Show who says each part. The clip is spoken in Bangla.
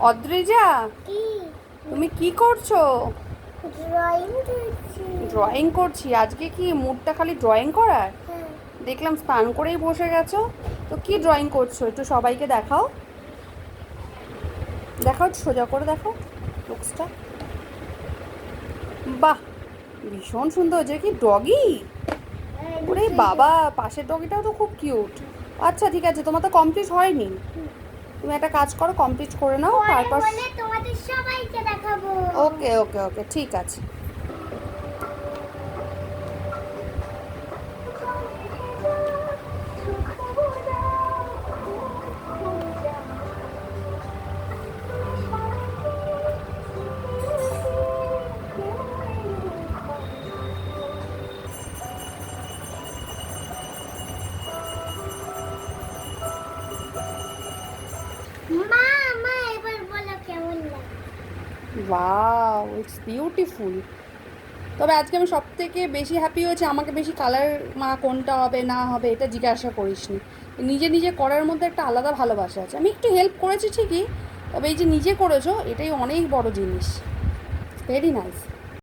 Speaker 1: অদ্রিজা?
Speaker 2: কি?
Speaker 1: তুমি কি করছ?
Speaker 2: ড্রয়িং করছি।
Speaker 1: ড্রয়িং করছি। আজকে কি মুডটা খালি ড্রয়িং করার?
Speaker 2: হ্যাঁ।
Speaker 1: দেখলাম স্নান করেই বসে গেছো। তো কি ড্রয়িং করছ? একটু সবাইকে দেখাও। দেখাও সোজা করে দেখো লুকসটা বাহ! ভীষণ সুন্দর। যে কি ডগি ওরে বাবা! পাশের ডগিটাও তো খুব কিউট আচ্ছা ঠিক আছে। তোমার তো কমপ্লিট হয়নি। তুমি একটা কাজ করো কমপ্লিট করে নাও তারপর
Speaker 2: তোমাদের সবাইকে দেখাবো।
Speaker 1: ওকে ওকে ওকে ঠিক আছে।
Speaker 2: মা
Speaker 1: ওয়াও ইটস বিউটিফুল তবে আজকে আমি সব থেকে বেশি হ্যাপি হয়েছে, আমাকে বেশি কালার মা কোনটা হবে, না হবে, এটা জিজ্ঞাসা করিসনি। নিজে নিজে করার মধ্যে একটা আলাদা ভালোবাসা আছে। আমি একটু হেল্প করেছি ঠিকই, তবে এই যে নিজে করেছ, এটাই অনেক বড় জিনিস। Very nice